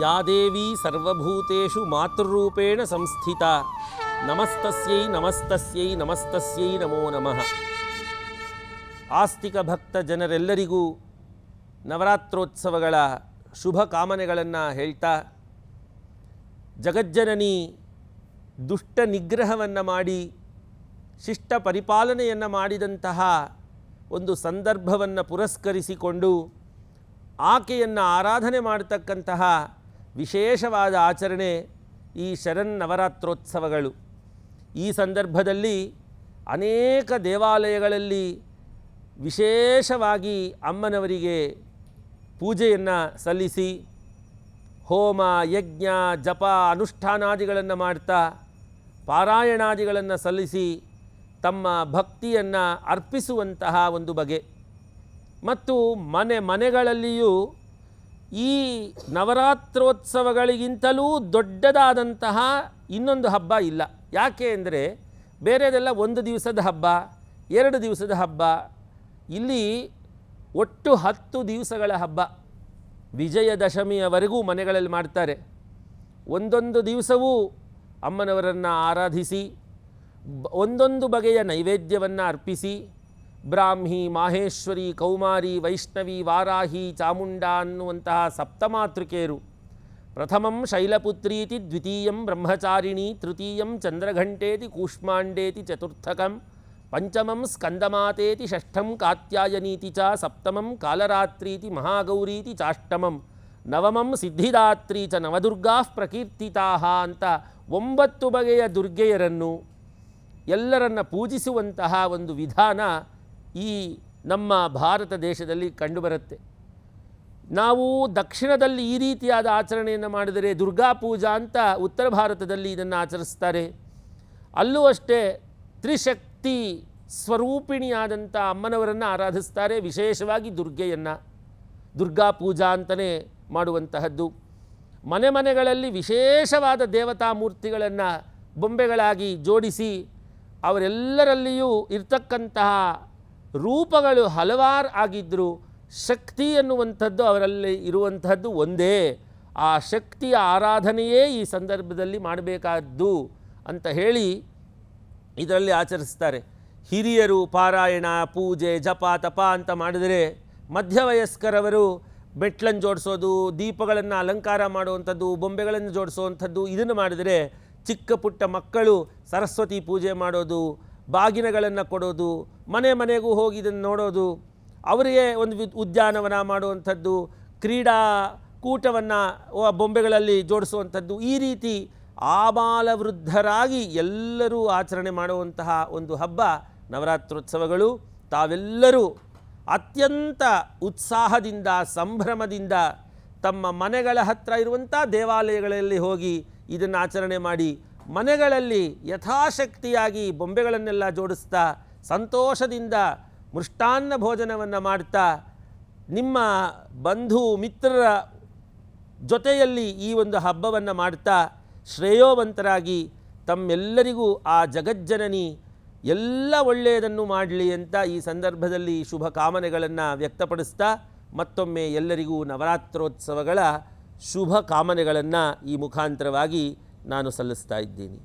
ಯಾ ದೇವಿ ಸರ್ವಭೂತು ಮಾತೃರೂಪೇಣ ಸಂಸ್ಥಿತ. ನಮಸ್ತಸ್ಯೈ ನಮಸ್ತಸ್ಯೈ ನಮಸ್ತಸ್ಯೈ ನಮೋ ನಮಃ. ಆಸ್ತಿಕ ಭಕ್ತ ಜನರೆಲ್ಲರಿಗೂ ನವರಾತ್ರೋತ್ಸವಗಳ ಶುಭ ಕಾಮನೆಗಳನ್ನು ಹೇಳ್ತಾ, ಜಗಜ್ಜನನಿ ದುಷ್ಟ ನಿಗ್ರಹವನ್ನು ಮಾಡಿ, ಶಿಷ್ಟ ಪರಿಪಾಲನೆಯನ್ನು ಮಾಡಿದಂತಹ ಒಂದು ಸಂದರ್ಭವನ್ನು ಪುರಸ್ಕರಿಸಿಕೊಂಡು ಆಕೆಯನ್ನು ಆರಾಧನೆ ಮಾಡತಕ್ಕಂತಹ ವಿಶೇಷವಾದ ಆಚರಣೆ ಈ ಶರನ್ನವರಾತ್ರೋತ್ಸವಗಳು ಈ ಸಂದರ್ಭದಲ್ಲಿ ಅನೇಕ ದೇವಾಲಯಗಳಲ್ಲಿ ವಿಶೇಷವಾಗಿ ಅಮ್ಮನವರಿಗೆ ಪೂಜೆಯನ್ನು ಸಲ್ಲಿಸಿ ಹೋಮ, ಯಜ್ಞ, ಜಪ, ಅನುಷ್ಠಾನಾದಿಗಳನ್ನು ಮಾಡ್ತಾ ಪಾರಾಯಣಾದಿಗಳನ್ನು ಸಲ್ಲಿಸಿ ತಮ್ಮ ಭಕ್ತಿಯನ್ನು ಅರ್ಪಿಸುವಂತಹ ಒಂದು ಬಗೆ. ಮತ್ತು ಮನೆ ಮನೆಗಳಲ್ಲಿಯೂ ಈ ನವರಾತ್ರೋತ್ಸವಗಳಿಗಿಂತಲೂ ದೊಡ್ಡದಾದಂತಹ ಇನ್ನೊಂದು ಹಬ್ಬ ಇಲ್ಲ. ಯಾಕೆ ಅಂದರೆ ಬೇರೆದೆಲ್ಲ ಒಂದು ದಿವಸದ ಹಬ್ಬ, ಎರಡು ದಿವಸದ ಹಬ್ಬ, ಇಲ್ಲಿ ಒಟ್ಟು ಹತ್ತು ದಿವಸಗಳ ಹಬ್ಬ. ವಿಜಯದಶಮಿಯವರೆಗೂ ಮನೆಗಳಲ್ಲಿ ಮಾಡ್ತಾರೆ. ಒಂದೊಂದು ದಿವಸವೂ ಅಮ್ಮನವರನ್ನು ಆರಾಧಿಸಿ ಒಂದೊಂದು ಬಗೆಯ ನೈವೇದ್ಯವನ್ನು ಅರ್ಪಿಸಿ ಬ್ರಾಹ್ಮಿ ಮಾಹೇಶ್ವರಿ ಕೌಮಾರಿ ವೈಷ್ಣವಿ ವಾರಾಹಿ ಚಾಮುಂಡ ಅನ್ನುವಂತಹ ಸಪ್ತಮಾತೃಕೆಯರು ಪ್ರಥಮಂ ಶೈಲಪುತ್ರೀತಿ ದ್ವಿತೀಯಂ ಬ್ರಹ್ಮಚಾರಿಣಿ ತೃತೀಯಂ ಚಂದ್ರಘಂಟೇತಿ ಕೂಷ್ಮಾಂಡೇತಿ ಚತುರ್ಥಕಂ ಪಂಚಮಂ ಸ್ಕಂದಮಾತೇತಿ ಷಷ್ಠಂ ಕಾತ್ಯಾಯನೀತಿ ಚ ಸಪ್ತಮಂ ಕಾಲರಾತ್ರೀತಿ ಮಹಾಗೌರೀತಿ ಚಾಷ್ಟಮಂ ನವಮಂ ಸಿದ್ಧಿದಾತ್ರಿ ಚ ನವದುರ್ಗಾ ಪ್ರಕೀರ್ತಿತಾ ಅಂತ ಒಂಬತ್ತು ಬಗೆಯ ದುರ್ಗೆಯರನ್ನು ಎಲ್ಲರನ್ನ ಪೂಜಿಸುವಂತಹ ಒಂದು ವಿಧಾನ ಈ ನಮ್ಮ ಭಾರತ ದೇಶದಲ್ಲಿ ಕಂಡುಬರುತ್ತೆ. ನಾವು ದಕ್ಷಿಣದಲ್ಲಿ ಈ ರೀತಿಯಾದ ಆಚರಣೆಯನ್ನು ಮಾಡಿದರೆ ದುರ್ಗಾ ಪೂಜಾ ಅಂತ ಉತ್ತರ ಭಾರತದಲ್ಲಿ ಇದನ್ನು ಆಚರಿಸ್ತಾರೆ. ಅಲ್ಲೂ ಅಷ್ಟೇ ತ್ರಿಶಕ್ತಿ ಸ್ವರೂಪಿಣಿಯಾದಂಥ ಅಮ್ಮನವರನ್ನು ಆರಾಧಿಸ್ತಾರೆ, ವಿಶೇಷವಾಗಿ ದುರ್ಗೆಯನ್ನು. ದುರ್ಗಾ ಪೂಜಾ ಅಂತಲೇ ಮಾಡುವಂತಹದ್ದು. ಮನೆ ಮನೆಗಳಲ್ಲಿ ವಿಶೇಷವಾದ ದೇವತಾ ಮೂರ್ತಿಗಳನ್ನು, ಬೊಂಬೆಗಳಾಗಿ ಜೋಡಿಸಿ ಅವರೆಲ್ಲರಲ್ಲಿಯೂ ಇರ್ತಕ್ಕಂತಹ ರೂಪಗಳು ಹಲವಾರು ಆಗಿದ್ದರೂ ಶಕ್ತಿ ಎನ್ನುವಂಥದ್ದು ಅವರಲ್ಲಿ ಇರುವಂಥದ್ದು ಒಂದೇ. ಆ ಶಕ್ತಿಯ ಆರಾಧನೆಯೇ ಈ ಸಂದರ್ಭದಲ್ಲಿ ಮಾಡಬೇಕಾದ್ದು ಅಂತ ಹೇಳಿ ಇದರಲ್ಲಿ ಆಚರಿಸ್ತಾರೆ. ಹಿರಿಯರು ಪಾರಾಯಣ, ಪೂಜೆ, ಜಪ, ತಪ ಅಂತ ಮಾಡಿದರೆ ಮಧ್ಯವಯಸ್ಕರವರು ಮೆಟ್ಲನ್ನು ಜೋಡಿಸೋದು, ದೀಪಗಳನ್ನು ಅಲಂಕಾರ ಮಾಡುವಂಥದ್ದು, ಬೊಂಬೆಗಳನ್ನು ಜೋಡಿಸುವಂಥದ್ದು ಇದನ್ನು ಮಾಡಿದರೆ ಚಿಕ್ಕ ಪುಟ್ಟ ಮಕ್ಕಳು ಸರಸ್ವತಿ ಪೂಜೆ ಮಾಡೋದು ಬಾಗಿನಗಳನ್ನು ಕೊಡೋದು, ಮನೆ ಮನೆಗೂ ಹೋಗಿ ಇದನ್ನು ನೋಡೋದು ಅವರಿಗೆ ಒಂದು ಉದ್ಯಾನವನ ಮಾಡುವಂಥದ್ದು, ಕ್ರೀಡಾ ಕೂಟವನ್ನು ಬೊಂಬೆಗಳಲ್ಲಿ ಜೋಡಿಸುವಂಥದ್ದು, ಈ ರೀತಿ ಆಬಾಲ ವೃದ್ಧರಾಗಿ ಎಲ್ಲರೂ ಆಚರಣೆ ಮಾಡುವಂತಹ ಒಂದು ಹಬ್ಬ ನವರಾತ್ರೋತ್ಸವಗಳು. ತಾವೆಲ್ಲರೂ ಅತ್ಯಂತ ಉತ್ಸಾಹದಿಂದ, ಸಂಭ್ರಮದಿಂದ ತಮ್ಮ ಮನೆಗಳ ಹತ್ತಿರ ಇರುವಂಥ ದೇವಾಲಯಗಳಲ್ಲಿ ಹೋಗಿ ಇದನ್ನು ಆಚರಣೆ ಮಾಡಿ ಮನೆಗಳಲ್ಲಿ ಯಥಾಶಕ್ತಿಯಾಗಿ ಬೊಂಬೆಗಳನ್ನೆಲ್ಲ ಜೋಡಿಸ್ತಾ ಸಂತೋಷದಿಂದ ಮೃಷ್ಟಾನ್ನ ಭೋಜನವನ್ನು ಮಾಡ್ತಾ ನಿಮ್ಮ ಬಂಧು ಮಿತ್ರರ ಜೊತೆಯಲ್ಲಿ ಈ ಒಂದು ಹಬ್ಬವನ್ನು ಮಾಡ್ತಾ ಶ್ರೇಯೋವಂತರಾಗಿ ತಮ್ಮೆಲ್ಲರಿಗೂ ಆ ಜಗಜ್ಜನನಿ ಎಲ್ಲ ಒಳ್ಳೆಯದನ್ನು ಮಾಡಲಿ ಅಂತ ಈ ಸಂದರ್ಭದಲ್ಲಿ ಶುಭ ಕಾಮನೆಗಳನ್ನು ವ್ಯಕ್ತಪಡಿಸ್ತಾ ಮತ್ತೊಮ್ಮೆ ಎಲ್ಲರಿಗೂ ನವರಾತ್ರೋತ್ಸವಗಳ ಶುಭ ಕಾಮನೆಗಳನ್ನು ಈ ಮುಖಾಂತರವಾಗಿ ನಾನು ಸಲ್ಲಿಸ್ತಾ ಇದ್ದೀನಿ.